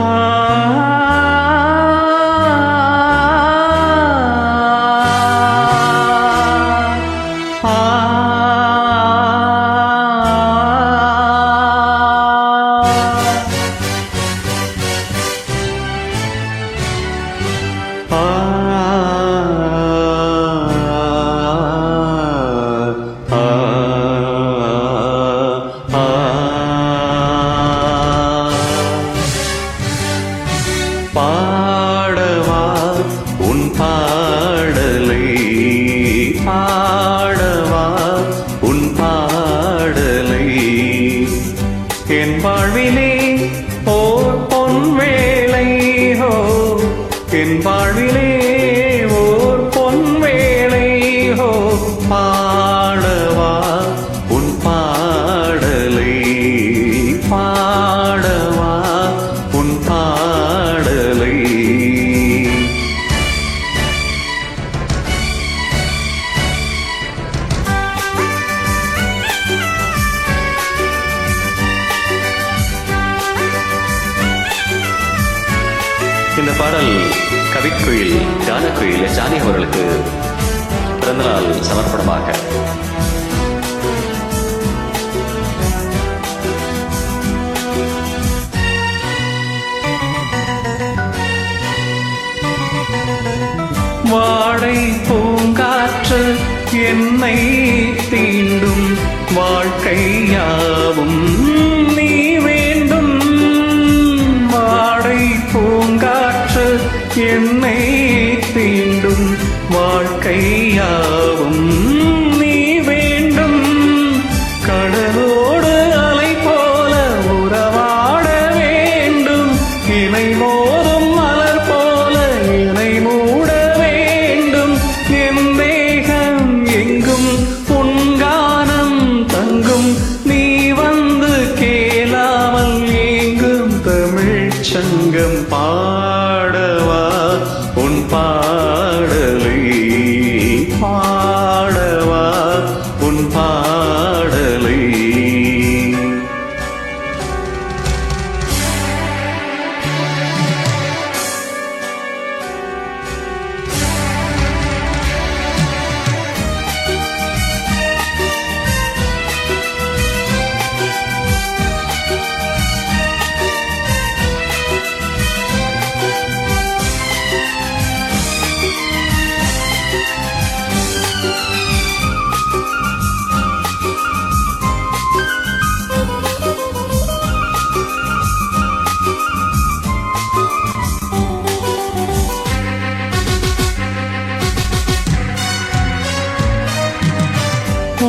Ah. far. பாடல் Kavikkuyil ஜானக்குயில் Johnny அவர்களுக்கு பிறந்தநாள் சமர்ப்பணமாக. வாடை பூங்காற்று என்னை தீண்டும் வாழ்க்கையாவும்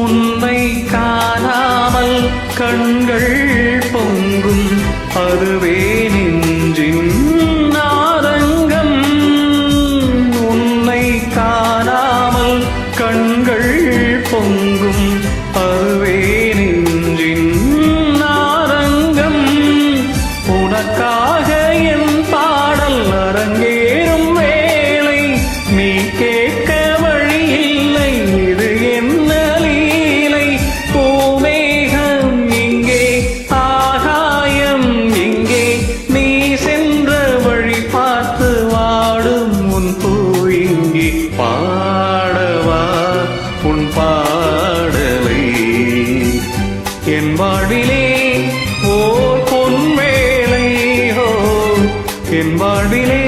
உன்னை காணாமல் கண்கள் பொங்கும் அதுவே என் வாழ்விலே